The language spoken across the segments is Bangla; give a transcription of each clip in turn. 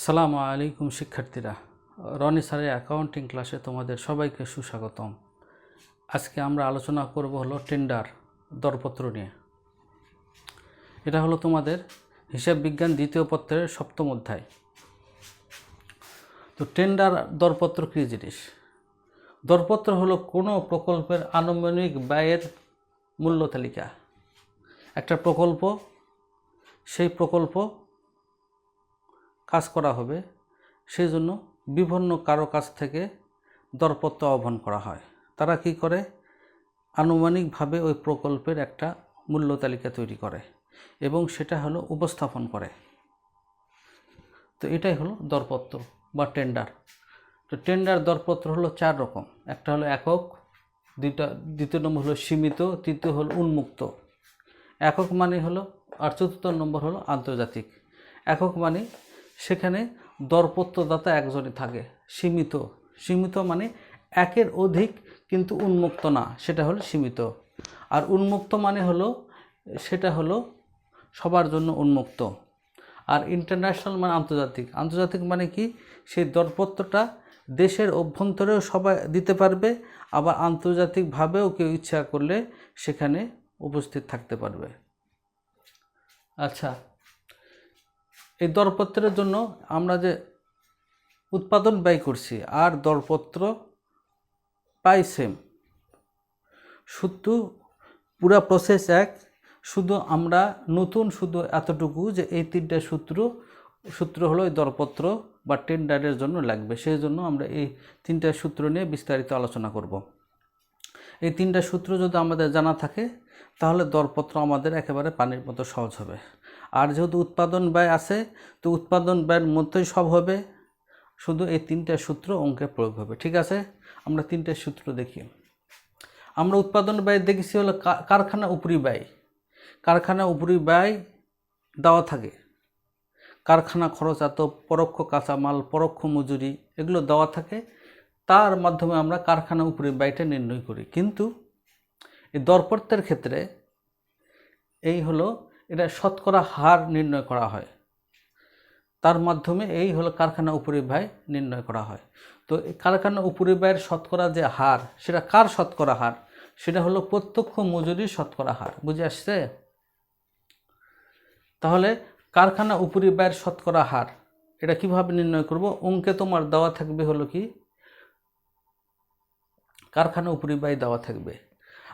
আসসালামু আলাইকুম শিক্ষার্থীরা। রনি স্যারের অ্যাকাউন্টিং ক্লাসে তোমাদের সবাইকে সুস্বাগতম। আজকে আমরা আলোচনা করব হলো টেন্ডার দরপত্র নিয়ে। এটা হলো তোমাদের হিসাব বিজ্ঞান দ্বিতীয় পত্রের সপ্তম অধ্যায়। তো টেন্ডার দরপত্র কী জিনিস? দরপত্র হলো কোনো প্রকল্পের আনুমানিক ব্যয়ের মূল্য তালিকা। একটা প্রকল্প, সেই প্রকল্প কাজ করা হবে সেই জন্য বিভিন্ন কারও কাছ থেকে দরপত্র আহ্বান করা হয়। তারা কি করে? আনুমানিকভাবে ওই প্রকল্পের একটা মূল্য তালিকা তৈরি করে এবং সেটা হলো উপস্থাপন করে। তো এটাই হলো দরপত্র বা টেন্ডার। তো টেন্ডার দরপত্র হলো চার রকম। একটা হলো একক, দুইটা, দ্বিতীয় নম্বর হলো সীমিত, তৃতীয় হলো উন্মুক্ত। একক মানে হলো, আর চতুর্থ নম্বর হলো আন্তর্জাতিক। একক মানে সেখানে দরপত্রদাতা একজনই থাকে, সীমিত। সীমিত মানে একের অধিক কিন্তু উন্মুক্ত না, সেটা হলো সীমিত। আর উন্মুক্ত মানে হলো, সেটা হলো সবার জন্য উন্মুক্ত। আর ইন্টারন্যাশনাল মানে আন্তর্জাতিক। আন্তর্জাতিক মানে কি? সেই দরপত্রটা দেশের অভ্যন্তরেও সবাই দিতে পারবে, আবার আন্তর্জাতিকভাবেও কেউ ইচ্ছা করলে সেখানে উপস্থিত থাকতে পারবে। আচ্ছা এই দরপত্রের জন্য আমরা যে উৎপাদন ব্যয় করছি, আর দরপত্র প্রায় সেম শুধু পুরা প্রসেস এক, শুধু আমরা নতুন, শুধু এতটুকু যে এই তিনটা সূত্র সূত্র হলো এই দরপত্র বা টেন্ডারের জন্য লাগবে। সেই জন্য আমরা এই তিনটা সূত্র নিয়ে বিস্তারিত আলোচনা করব। এই তিনটা সূত্র যদি আমাদের জানা থাকে, তাহলে দরপত্র আমাদের একেবারে পানির মতো সহজ হবে। আর যেহেতু উৎপাদন ব্যয় আছে, তো উৎপাদন ব্যয়ের মধ্যেই সব হবে। শুধু এই তিনটা সূত্র অঙ্কে প্রয়োগ হবে, ঠিক আছে? আমরা তিনটে সূত্র দেখি। আমরা উৎপাদন ব্যয় দেখেছি হলো কারখানা উপরি ব্যয়। কারখানা উপরি ব্যয় দেওয়া থাকে। কারখানা খরচ এত, পরোক্ষ কাঁচামাল, পরোক্ষ মজুরি, এগুলো দেওয়া থাকে। তার মাধ্যমে আমরা কারখানা উপরি ব্যয়টা নির্ণয় করি। কিন্তু এই দরপত্রের ক্ষেত্রে এই হলো এটা শতকরা হার নির্ণয় করা হয়। তার মাধ্যমে এই হলো কারখানা উপরি ব্যয় নির্ণয় করা হয়। তো কারখানা উপরি ব্যয়ের শতকরা যে হার, সেটা কার শতকরা হার? সেটা হলো প্রত্যক্ষ মজুরির শতকরা হার। বুঝে আসছে? তাহলে কারখানা উপরি ব্যয়ের শতকরা হার, এটা কীভাবে নির্ণয় করব? অঙ্কে তোমার দেওয়া থাকবে হলো কি? কারখানা উপরি ব্যয় দেওয়া থাকবে।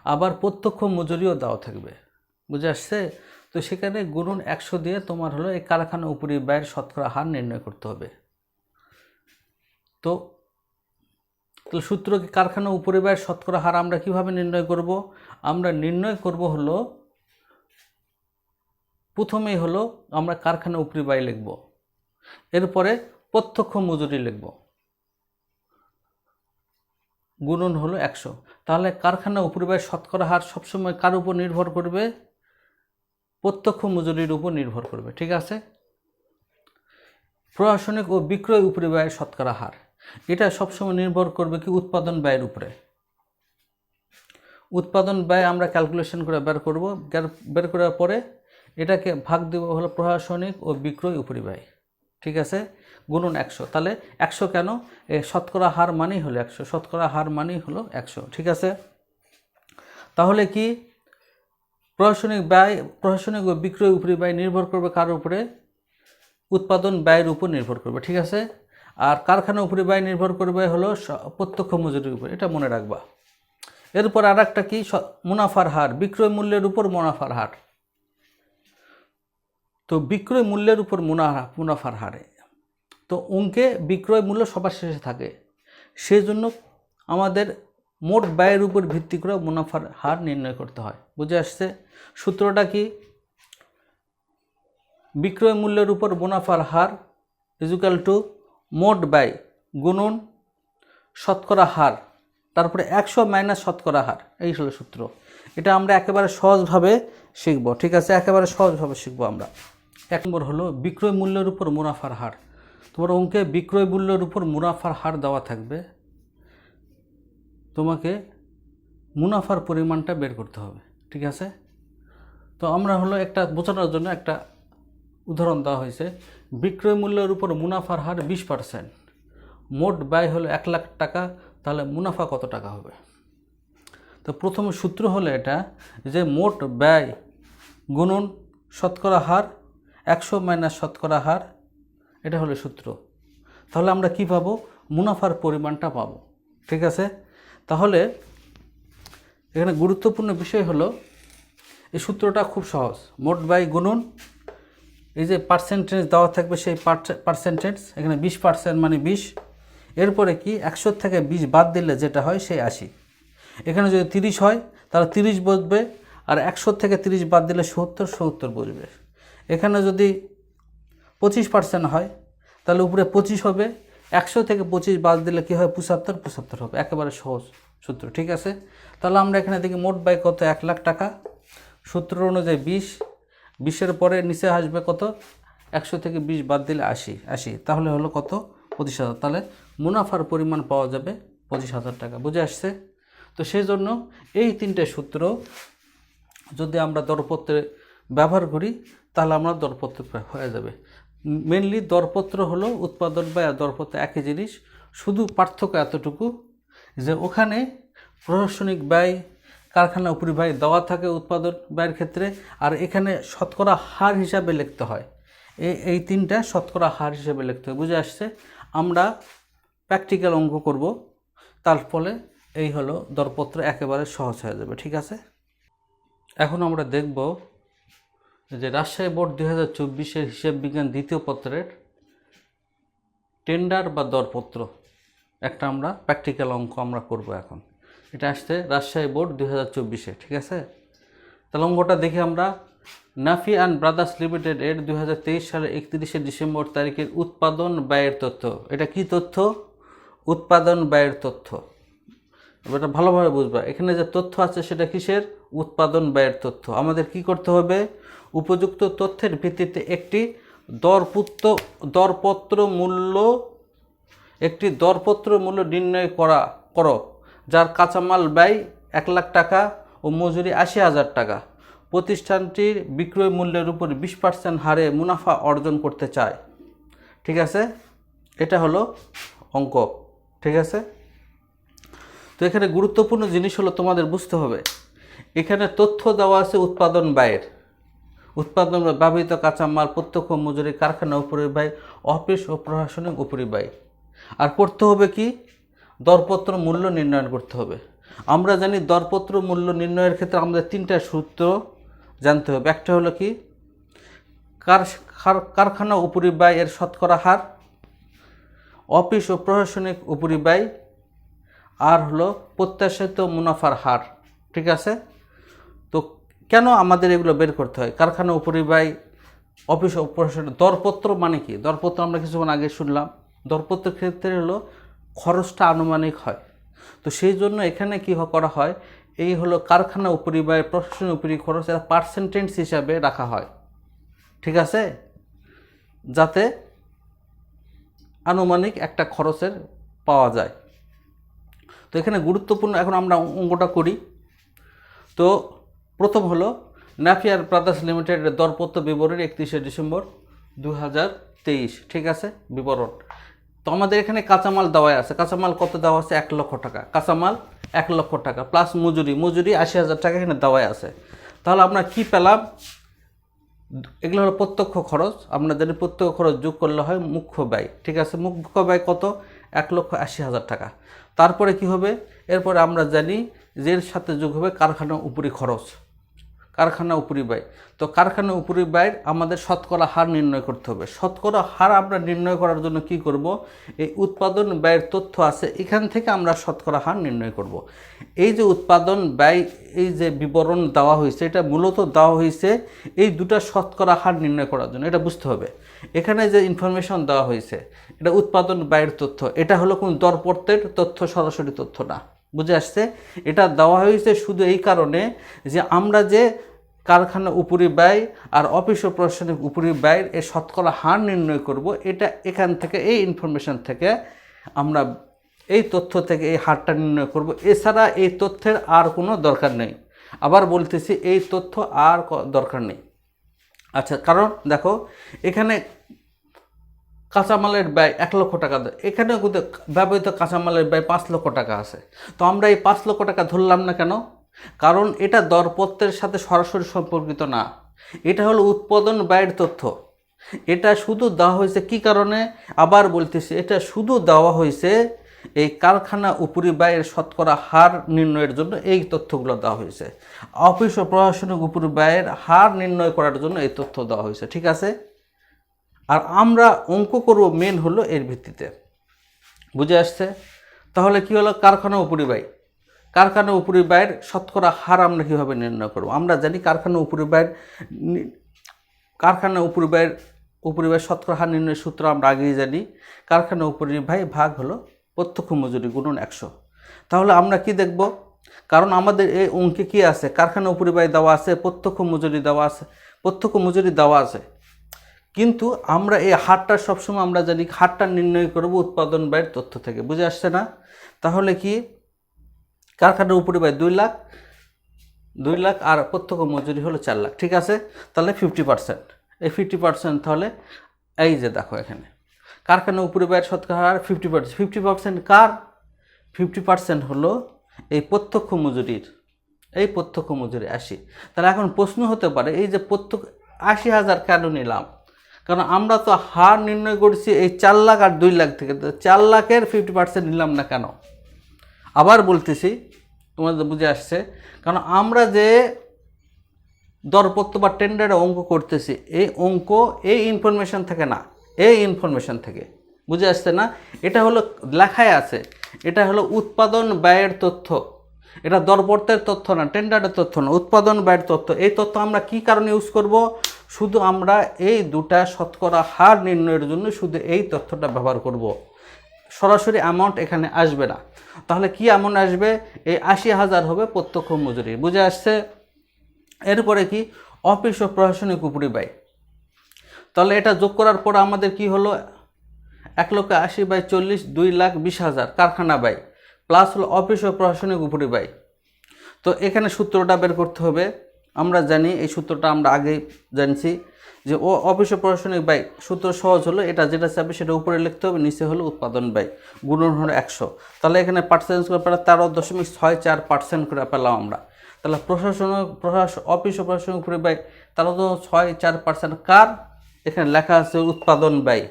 আবার প্রত্যক্ষ মজুরিও দেওয়া থাকবে। বুঝে আসছে? তো সেখানে গুণন একশো দিয়ে তোমার হলো এই কারখানা উপরি ব্যয়ের শতকরা হার নির্ণয় করতে হবে। তো, তাহলে সূত্র কি কারখানা উপরি ব্যয়ের শতকরা হার আমরা কীভাবে নির্ণয় করব? আমরা নির্ণয় করব হলো, প্রথমেই হলো আমরা কারখানা উপরি ব্যয় লিখব। এরপরে প্রত্যক্ষ মজুরি লিখব। গুণন হলো একশো। তাহলে কারখানা উপরি ব্যয়ের শতকরা হার সবসময় কার উপর নির্ভর করবে? প্রত্যক্ষ মজুরির উপর নির্ভর করবে, ঠিক আছে? প্রশাসনিক ও বিক্রয় উপরি ব্যয়ের শতকরা হার। এটা সবসময় নির্ভর করবে কি উৎপাদন ব্যয়ের উপরে। উৎপাদন ব্যয় আমরা ক্যালকুলেশন করে বের করব। বের- করার পরে এটাকে ভাগ দেব হলো প্রশাসনিক ও বিক্রয় উপরি ব্যয়, ঠিক আছে? গুণন একশো। তাহলে একশো কেন? শতকরা হার মানেই হলো একশো। শতকরা হার মানেই হলো একশো, ঠিক আছে? তাহলে কি? প্রশাসনিক ব্যয়, প্রশাসনিক ও বিক্রয় উপরি ব্যয় নির্ভর করবে কার উপরে? উৎপাদন ব্যয়ের উপর নির্ভর করবে, ঠিক আছে? আর কারখানা উপরি ব্যয় নির্ভর করবে হলো প্রত্যক্ষ মজুরির উপর, এটা মনে রাখবা। এরপর আর একটা কি মুনাফার হার, বিক্রয় মূল্যের উপর মুনাফার হার। তো বিক্রয় মূল্যের উপর মুনা, মুনাফার হারে। তো অঙ্কে বিক্রয় মূল্য সবার শেষে থাকে। সেই জন্য আমাদের মোট ব্যয়ের উপর ভিত্তি করে মুনাফার হার নির্ণয় করতে হয়। বুঝে আসছে? সূত্রটা কি? বিক্রয় মূল্যের উপর মুনাফার হার ইজুকাল টু মোট ব্যয় গুণন শতকরা হার, তারপরে একশো মাইনাস শতকরা হার, এই হলো সূত্র। এটা আমরা একেবারে সহজভাবে শিখব, ঠিক আছে? একেবারে সহজভাবে শিখব আমরা। এক নম্বর হলো বিক্রয় মূল্যের উপর মুনাফার হার। তোমার অঙ্কে বিক্রয় মূল্যের উপর মুনাফার হার দেওয়া থাকবে তোমাকে মুনাফার পরিমাণটা বের করতে হবে, ঠিক আছে? তো আমরা হলো একটা বোঝানোর জন্য একটা উদাহরণ দেওয়া হয়েছে, বিক্রয় মূল্যের উপর মুনাফার হার বিশ পার্সেন্ট মোট ব্যয় হলো এক লাখ টাকা, তাহলে মুনাফা কত টাকা হবে? তো প্রথম সূত্র হলো এটা যে মোট ব্যয় গুণন শতকরা হার, একশো মাইনাস শতকরা হার, এটা হলো সূত্র। তাহলে আমরা কি পাবো? মুনাফার পরিমাণটা পাবো, ঠিক আছে? তাহলে এখানে গুরুত্বপূর্ণ বিষয় হলো, এই সূত্রটা খুব সহজ। মোট ব্যয় গুণন, এই যে পার্সেন্টেজ দেওয়া থাকবে সেই পার্সেন্টেজ এখানে বিশ পার্সেন্ট মানে বিশ। এরপরে কি, একশো থেকে বিশ বাদ দিলে যেটা হয় সেই আশি। এখানে যদি তিরিশ হয়, তাহলে তিরিশ বসবে, আর একশো থেকে তিরিশ বাদ দিলে সত্তর সত্তর বসবে। এখানে যদি পঁচিশ পার্সেন্ট হয়, তাহলে উপরে পঁচিশ হবে একশো থেকে পঁচিশ বাদ দিলে কী হয়? পঁচাত্তর পঁচাত্তর হবে। একেবারে সহজ সূত্র, ঠিক আছে? তাহলে আমরা এখানে দেখি মোট ব্যয় কত? এক লাখ টাকা। সূত্র অনুযায়ী বিশ, বিশের পরে নিচে আসবে কত? একশো থেকে বিশ বাদ দিলে আশি আশি। তাহলে হলো কত? পঁচিশ হাজার। তাহলে মুনাফার পরিমাণ পাওয়া যাবে পঁচিশ হাজার টাকা। বুঝে আসছে? তো সেই জন্য এই তিনটে সূত্র যদি আমরা দরপত্রে ব্যবহার করি, তাহলে আমরা দরপত্র হয়ে যাবে। মেনলি দরপত্র হলো উৎপাদন বা দরপত্র একই জিনিস। শুধু পার্থক্য এতটুকু যে ওখানে প্রশাসনিক ব্যয় কারখানা উপরি ব্যয় দেওয়া থাকে উৎপাদন ব্যয়ের ক্ষেত্রে, আর এখানে শতকরা হার হিসাবে লিখতে হয়। এই এই তিনটা শতকরা হার হিসাবে লিখতে হয়। বুঝে আসছে? আমরা প্র্যাকটিক্যাল অঙ্ক করব। তার ফলে এই হলো দরপত্র একেবারে সহজ হয়ে যাবে। ঠিক আছে? এখন আমরা দেখব যে রাজশাহী বোর্ড দুই হাজার চব্বিশের হিসাব বিজ্ঞান দ্বিতীয় পত্রের টেন্ডার বা দরপত্র, একটা আমরা প্র্যাকটিক্যাল অঙ্ক আমরা করব এখন। এটা আসছে রাজশাহী বোর্ড দুই হাজার চব্বিশে, ঠিক আছে? তাহলে অঙ্কটা দেখে আমরা। নাফি অ্যান্ড ব্রাদার্স লিমিটেড এর দুই হাজার তেইশ সালের একত্রিশে ডিসেম্বর তারিখের উৎপাদন ব্যয়ের তথ্য। এটা কি তথ্য? উৎপাদন ব্যয়ের তথ্য। এটা ভালোভাবে বুঝবা। এখানে যে তথ্য আছে সেটা কিসের? উৎপাদন ব্যয়ের তথ্য। আমাদের কি করতে হবে? উপযুক্ত তথ্যের ভিত্তিতে একটি দরপুত্র, দরপত্র মূল্য, একটি দরপত্র মূল্য নির্ণয় করা, করো, যার কাঁচামাল ব্যয় এক লাখ টাকা ও মজুরি আশি হাজার টাকা। প্রতিষ্ঠানটির বিক্রয় মূল্যের উপর বিশ পার্সেন্ট হারে মুনাফা অর্জন করতে চায়। ঠিক আছে? এটা হলো অঙ্ক। ঠিক আছে? তো এখানে গুরুত্বপূর্ণ জিনিস হলো তোমাদের বুঝতে হবে। এখানে তথ্য দেওয়া আছে উৎপাদন ব্যয়ের। উৎপাদন ব্যবহৃত কাঁচামাল প্রত্যক্ষ মজুরি কারখানা উপরি ব্যয় অফিস ও প্রশাসনিক উপরি ব্যয় আর করতে হবে কি? দরপত্র মূল্য নির্ণয়ন করতে হবে। আমরা জানি দরপত্র মূল্য নির্ণয়ের ক্ষেত্রে আমাদের তিনটা সূত্র জানতে হবে। একটা হলো কি? কার, কার- কারখানা উপরি ব্যয় এর শতকরা হার, অফিস ও প্রশাসনিক উপরি ব্যয় আর হলো প্রত্যাশিত মুনাফার হার। ঠিক আছে? কেন আমাদের এগুলো বের করতে হয়? কারখানা উপরি ব্যয় অফিস ও প্রশাসন দরপত্র মানে কি? দরপত্র আমরা কিছুক্ষণ আগে শুনলাম। দরপত্রের ক্ষেত্রে হলো খরচটা আনুমানিক হয়। তো সেই জন্য এখানে কী করা হয়? এই হলো কারখানা উপরি ব্যয় প্রশাসন উপরি খরচ এরা পার্সেন্টেজ হিসাবে রাখা হয়। ঠিক আছে? যাতে আনুমানিক একটা খরচের পাওয়া যায়। তো এখানে গুরুত্বপূর্ণ এখন আমরা অঙ্কটা করি। তো প্রথম হলো নাফিয়ার ব্রাদার্স লিমিটেডের দরপত্র বিবরণী একত্রিশে ডিসেম্বর দু হাজার তেইশ। ঠিক আছে? বিবরণ। তো আমাদের এখানে কাঁচামাল দেওয়া আছে। কাঁচামাল কত দেওয়া আছে? এক লক্ষ টাকা। কাঁচামাল এক লক্ষ টাকা প্লাস মজুরি। মজুরি আশি হাজার টাকা এখানে দেওয়া আছে। তাহলে আমরা কি পেলাম? এগুলো হলো প্রত্যক্ষ খরচ। জানি প্রত্যক্ষ খরচ যোগ করলে হয় মুখ্য ব্যয়। ঠিক আছে? মুখ্য ব্যয় কত? এক লক্ষ আশি হাজার টাকা। তারপরে কি হবে? এরপরে আমরা জানি যে এর সাথে যোগ হবে কারখানা উপরি খরচ। কারখানা উপরি ব্যয়। তো কারখানা উপরি ব্যয়ের আমাদের শতকরা হার নির্ণয় করতে হবে। শতকরা হার আমরা নির্ণয় করার জন্য কি করব? এই উৎপাদন ব্যয়ের তথ্য আছে, এখান থেকে আমরা শতকরা হার নির্ণয় করব। এই যে উৎপাদন ব্যয়, এই যে বিবরণ দেওয়া হয়েছে, এটা মূলত দেওয়া হয়েছে এই দুটা শতকরা হার নির্ণয় করার জন্য। এটা বুঝতে হবে। এখানে যে ইনফরমেশন দেওয়া হয়েছে, এটা উৎপাদন ব্যয়ের তথ্য। এটা হলো কোন দরপত্রের তথ্য, সরাসরি তথ্য না। বুঝে আসছে? এটা দেওয়া হয়েছে শুধু এই কারণে যে আমরা যে কারখানা উপরি ব্যয় আর অফিস ও প্রশাসনিক উপরি ব্যয়ের এই শতকরা হার নির্ণয় করব, এটা এখান থেকে, এই ইনফরমেশন থেকে আমরা এই তথ্য থেকে এই হারটা নির্ণয় করব। এছাড়া এই তথ্যের আর কোনো দরকার নেই। আবার বলতেছি, এই তথ্য আর দরকার নেই। আচ্ছা কারণ দেখো, এখানে কাঁচামালের ব্যয় এক লক্ষ টাকা দেয় এখানে কিন্তু ব্যবহৃত কাঁচামালের ব্যয় পাঁচ লক্ষ টাকা আছে। তো আমরা এই পাঁচ লক্ষ টাকা ধরলাম না কেন? কারণ এটা দরপত্রের সাথে সরাসরি সম্পর্কিত না। এটা হলো উৎপাদন ব্যয়ের তথ্য। এটা শুধু দেওয়া হয়েছে কি কারণে? আবার বলতেছি, এটা শুধু দেওয়া হয়েছে এই কারখানা উপরি ব্যয়ের শতকরা হার নির্ণয়ের জন্য এই তথ্যগুলো দেওয়া হয়েছে। অফিস ও প্রশাসনিক উপরি ব্যয়ের হার নির্ণয় করার জন্য এই তথ্য দেওয়া হয়েছে। ঠিক আছে? আর আমরা অঙ্ক করব মেন হলো এর ভিত্তিতে। বুঝে আসছে? তাহলে কি হলো? কারখানা উপরি ব্যয়। কারখানা উপরি ব্যয়ের শতকরা হার আমরা কীভাবে নির্ণয় করব? আমরা জানি কারখানা উপরি ব্যয়ের কারখানা উপরি ব্যয়ের, উপরি শতকরা হার নির্ণয়ের সূত্র আমরা আগেই জানি। কারখানা উপরি ভাগ হলো প্রত্যক্ষ মজুরি গুণন একশো। তাহলে আমরা কি দেখব? কারণ আমাদের এই অঙ্কে কি আছে? কারখানা উপরি দেওয়া আছে, প্রত্যক্ষ মজুরি দেওয়া আছে, প্রত্যক্ষ মজুরি দেওয়া আছে। কিন্তু আমরা এই হারটা সবসময় আমরা জানি হারটা নির্ণয় করব উৎপাদন ব্যয়ের তথ্য থেকে। বুঝে আসছে না? তাহলে কি? কারখানার উপরে ব্যয় দুই লাখ দুই লাখ আর প্রত্যক্ষ মজুরি হলো চার লাখ। ঠিক আছে? তাহলে ফিফটি পার্সেন্ট এই ফিফটি পার্সেন্ট তাহলে এই যে দেখো এখানে। কারখানার উপরে ব্যয়ের শতকরা হার ফিফটি পার্সেন্ট ফিফটি পার্সেন্ট কার? ফিফটি পার্সেন্ট হলো এই প্রত্যক্ষ মজুরির। এই প্রত্যক্ষ মজুরি আশি। তাহলে এখন প্রশ্ন হতে পারে, এই যে প্রত্যক্ষ আশি হাজার কেন নিলাম? কারণ আমরা তো হার নির্ণয় করেছি এই চার লাখ আর দুই লাখ থেকে। তো চার লাখের ফিফটি পার্সেন্ট নিলাম না কেন? আবার বলতেছি, তোমাদের বুঝে আসছে। কারণ আমরা যে দরপত্র বা টেন্ডারে অঙ্ক করতেছি, এই অঙ্ক এই ইনফরমেশন থেকে না, এই ইনফরমেশন থেকে। বুঝে আসছে না? এটা হলো লেখায় আছে। এটা হলো উৎপাদন ব্যয়ের তথ্য। এটা দরপত্রের তথ্য না, টেন্ডারের তথ্য না, উৎপাদন ব্যয়ের তথ্য। এই তথ্য আমরা কি কারণে ইউজ করব? শুধু আমরা এই দুটা শতকরা হার নির্ণয়ের জন্য শুধু এই তথ্যটা ব্যবহার করব। সরাসরি অ্যামাউন্ট এখানে আসবে না। তাহলে কি অ্যামাউন্ট আসবে? এই আশি হাজার হবে প্রত্যক্ষ মজুরি। বুঝে আসছে? এরপরে কি? অফিস ও প্রশাসনিক উপরি ব্যয়। তাহলে এটা যোগ করার পর আমাদের কি হলো? এক লক্ষ আশি বাই চল্লিশ, দুই লাখ বিশ হাজার কারখানা ব্যয়। প্লাস হলো অফিস ও প্রশাসনিক উপরি ব্যয় তো এখানে সূত্রটা বের করতে হবে। আমরা জানি, এই সূত্রটা আমরা আগেই জানছি যে, ও অফিস ও প্রশাসনিক ব্যয়, সূত্র সহজ হলো, এটা যেটা চাবে সেটা উপরে লিখতে হবে, নিচে হলো উৎপাদন ব্যয়, গুণন হলো একশো। তাহলে এখানে পার্সেন্ট করে পেলাম তেরো দশমিক ছয় চার পার্সেন্ট করে পেলাম আমরা। তাহলে প্রশাসন প্রশাসন অফিস ও প্রশাসনিক উপরি ব্যয় তেরো ছয় চার পার্সেন্ট কার? এখানে লেখা আছে উৎপাদন ব্যয়।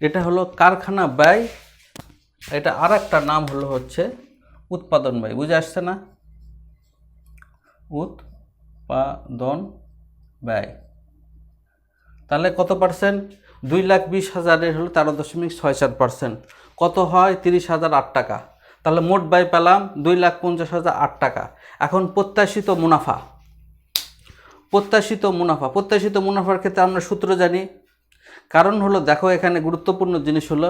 এটা হলো কারখানা ব্যয়। এটা আর একটা নাম হলো হচ্ছে উৎপাদন ব্যয়। বুঝে আসছে না? উৎপাদন ব্যয়। তাহলে কত পার্সেন্ট দুই লাখ বিশ হাজারের হলো তেরো দশমিক ছয় চার পার্সেন্ট কত হয়? তিরিশ হাজার আট টাকা। তাহলে মোট ব্যয় পেলাম দুই লাখ পঞ্চাশ হাজার আট টাকা। এখন প্রত্যাশিত মুনাফা। প্রত্যাশিত মুনাফা। প্রত্যাশিত মুনাফার ক্ষেত্রে আমরা সূত্র জানি কারণ হলো, দেখো এখানে গুরুত্বপূর্ণ জিনিস হলো,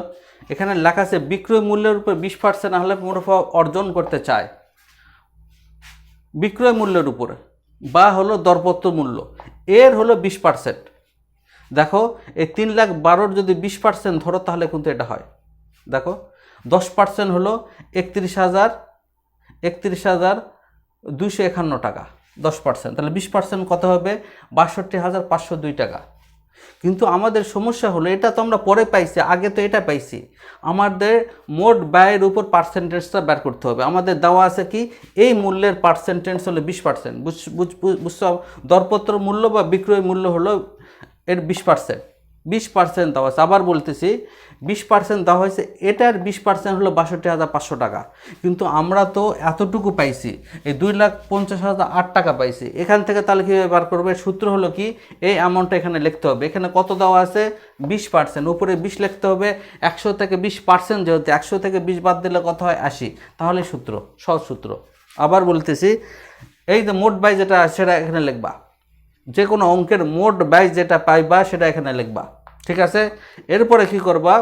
এখানে লেখা আছে, বিক্রয় মূল্যের উপর বিশ পার্সেন্ট হলে মুনাফা অর্জন করতে চায়। বিক্রয় মূল্যের উপরে, বা হলো দরপত্র মূল্য, এর হলো বিশ পার্সেন্ট দেখো, এই তিন লাখ বারোর যদি বিশ পার্সেন্ট ধরো, তাহলে কিন্তু এটা হয়। দেখো, দশ পার্সেন্ট হলো একত্রিশ হাজার একত্রিশ হাজার দুইশো একান্ন টাকা, দশ পার্সেন্ট তাহলে বিশ পার্সেন্ট কত হবে? বাষট্টি হাজার পাঁচশো দুই টাকা। কিন্তু আমাদের সমস্যা হলো, এটা তো আমরা পরে পাইছি, আগে তো এটা পাইছি। আমাদের মোট ব্যয়ের উপর পার্সেন্টেজটা বের করতে হবে। আমাদের দেওয়া আছে কি, এই মূল্যের পার্সেন্টেজ হলো বিশ পার্সেন্ট বুঝছ? দরপত্র মূল্য বা বিক্রয় মূল্য হলো এর বিশ পার্সেন্ট বিশ পার্সেন্ট দেওয়া আছে আবার বলতেছি, বিশ পার্সেন্ট দেওয়া হয়েছে, এটার বিশ পার্সেন্ট হলো বাষট্টি হাজার পাঁচশো টাকা। কিন্তু আমরা তো এতটুকু পাইছি, এই দুই লাখ পঞ্চাশ হাজার আট টাকা পাইছি। এখান থেকে তাহলে কীভাবে বার করবে? সূত্র হলো কি, এই অ্যামাউন্টটা এখানে লিখতে হবে। এখানে কত দেওয়া আছে? বিশ পার্সেন্ট। উপরে বিশ লিখতে হবে, একশো থেকে বিশ পার্সেন্ট যেহেতু, একশো থেকে বিশ বাদ দিলে কত হয়? আশি। তাহলে সূত্র, সহজ সূত্র। আবার বলতেছি, এই যে মোট ব্যয় যেটা, সেটা এখানে লিখবা। যে কোনো অঙ্কের মোট ব্যয় যেটা পাইবা, সেটা এখানে লিখবা। ঠিক আছে? এরপরে কি করবা?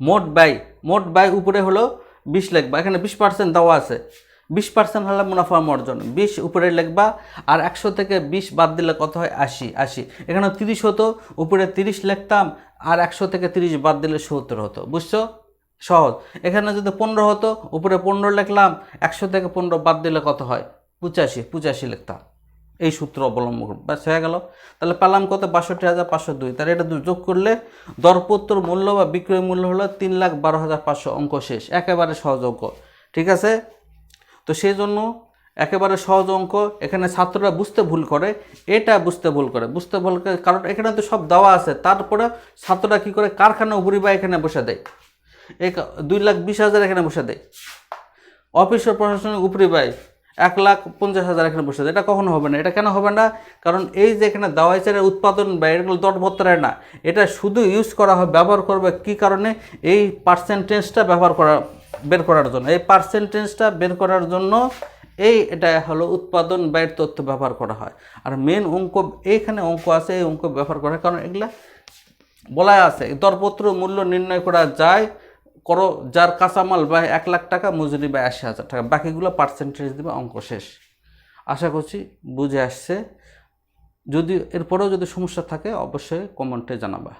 মোট ব্যয় মোট ব্যয় উপরে হলো বিশ লিখবা। এখানে বিশ পার্সেন্ট দেওয়া আছে। বিশ পার্সেন্ট হলে মুনাফা অর্জন বিশ উপরে লিখবা আর একশো থেকে বিশ বাদ দিলে কত হয়? আশি আশি। এখানে তিরিশ হতো, উপরে তিরিশ লিখতাম আর একশো থেকে তিরিশ বাদ দিলে সত্তর হতো। বুঝছ? সহজ। এখানে যদি পনেরো হতো, উপরে পনেরো লিখলাম, একশো থেকে পনেরো বাদ দিলে কত হয়? পঁচাশি পঁচাশি লিখতাম। এই সূত্র অবলম্বন করব। ব্যাস, হয়ে গেল। তাহলে পেলাম কত? বাষট্টি হাজার পাঁচশো দুই। তাহলে এটা যোগ করলে দরপত্র মূল্য বা বিক্রয় মূল্য হলো তিন লাখ বারো হাজার পাঁচশো অঙ্ক শেষ। একেবারে অঙ্ক। ঠিক আছে? তো সেই জন্য একেবারে সহজ অঙ্ক। এখানে ছাত্ররা বুঝতে ভুল করে, এটা বুঝতে ভুল করে। বুঝতে ভুল করে, কারণ এখানে তো সব দেওয়া আছে। তারপরে ছাত্ররা কী করে? কারখানা উপরি বা এখানে বসে দেয়। এক, দুই লাখ বিশ হাজার এখানে বসে দেয়। অফিস ও প্রশাসনিক উপরি ব্যয় এক লাখ পঞ্চাশ হাজার এখানে বসে এটা কখনো হবে না। এটা কেন হবে না? কারণ এই যে এখানে দাওয়াই চালের উৎপাদন ব্যয় এগুলো দরপত্রের না। এটা শুধু ইউজ করা হয়, ব্যবহার করবে কি কারণে? এই পার্সেন্টেজটা ব্যবহার করা, বের করার জন্য। এই পার্সেন্টেজটা বের করার জন্য এই এটা হলো উৎপাদন ব্যয়ের তথ্য ব্যবহার করা হয়। আর মেন অঙ্ক, এইখানে অঙ্ক আছে, এই অঙ্ক ব্যবহার করা হয়। কারণ এগুলা বলা আছে, দরপত্র মূল্য নির্ণয় করা যায় করো, যার কাঁচামাল বা এক লাখ টাকা, মজুরি বা আশি হাজার টাকা। বাকিগুলো পার্সেন্টেজ দেবে অঙ্ক শেষ। আশা করছি বুঝে আসছে। যদি এরপরেও যদি সমস্যা থাকে, অবশ্যই কমেন্টে জানাবা।